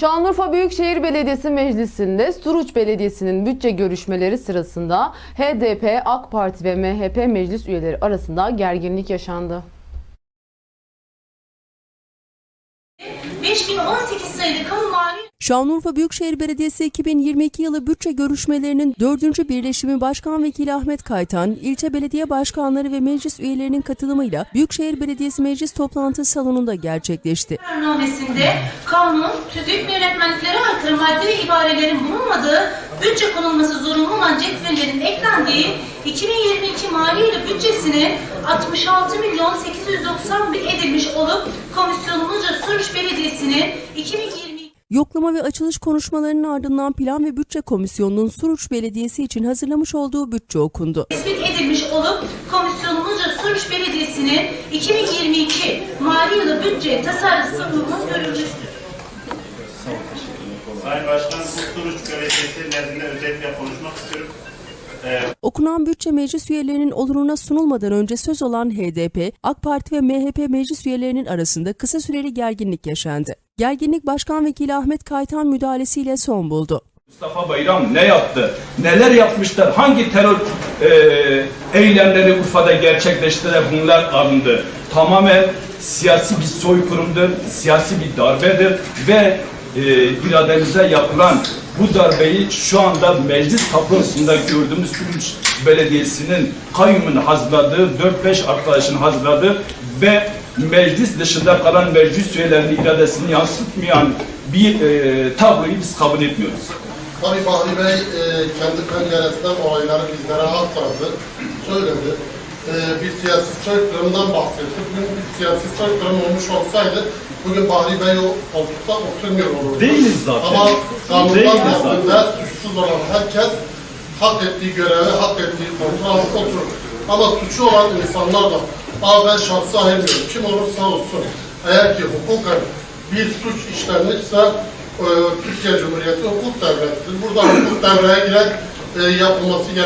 Şanlıurfa Büyükşehir Belediyesi Meclisi'nde Suruç Belediyesi'nin bütçe görüşmeleri sırasında HDP, AK Parti ve MHP meclis üyeleri arasında gerginlik yaşandı. 5018 sayılı kamu mali Şanlıurfa Büyükşehir Belediyesi 2022 yılı bütçe görüşmelerinin 4. birleşimi Başkan Vekili Ahmet Kaytan, ilçe belediye başkanları ve meclis üyelerinin katılımıyla Büyükşehir Belediyesi Meclis Toplantı Salonu'nda gerçekleşti. kararnamesinde kanun, tüzük ve yönetmenliklere aykırı madde ve ibarelerin bulunmadığı, bütçe konulması zorunlu olan cetvellerin eklendiği 2022 mali yılı bütçesinin 66 milyon 890 bin edilmiş olup komisyonumuzca Suruç Belediyesi'nin 2022 Yoklama ve açılış konuşmalarının ardından Plan ve Bütçe Komisyonu'nun Suruç Belediyesi için hazırlamış olduğu bütçe okundu. tespit edilmiş olup komisyonumuzca Suruç Belediyesi'nin 2022 mali yılı bütçe tasarısı sunulması görülmüştür. Sayın Başkan, bu Turuç Belediyesi nezdinde özellikle konuşmak istiyorum. Ee, Okunan bütçe meclis üyelerinin oluruna sunulmadan önce söz olan HDP, AK Parti ve MHP meclis üyelerinin arasında kısa süreli gerginlik yaşandı. Gerginlik Başkan Vekili Ahmet Kaytan müdahalesiyle son buldu. Mustafa Bayram ne yaptı? Neler yapmışlar? Hangi terör e, eylemleri Urfa'da gerçekleştiler? Bunlar alındı. Tamamen siyasi bir soykırımdır, siyasi bir darbedir ve e, irademize yapılan bu darbeyi şu anda meclis tablosunda gördüğümüz Suruç Belediyesi'nin kayyumunu hazırladığı, 4-5 arkadaşın hazırladığı ve meclis dışında kalan meclis üyelerinin iradesini yansıtmayan bir e, tabloyu biz kabul etmiyoruz. Tabii Bahri Bey e, kendi penceresinden olayları bizlere aktardı, söyledi. E, bir siyasi soykırımdan bahsetti. Bugün bir siyasi soykırım olmuş olsaydı bugün Bahri Bey o koltukta oturmuyor olurdu. Değiliz zaten. Ama kanundan üstünde suçsuz olan herkes hak ettiği görevi, hak ettiği koltuğa oturur. Ama suçu olan insanlar da Aa ben şahsı ayırmıyorum. Kim olursa olsun. Eğer ki hukuken bir suç işlenmişse e, Türkiye Cumhuriyeti hukuk devletidir. Burada hukuk devreye giren e, yapılması gereken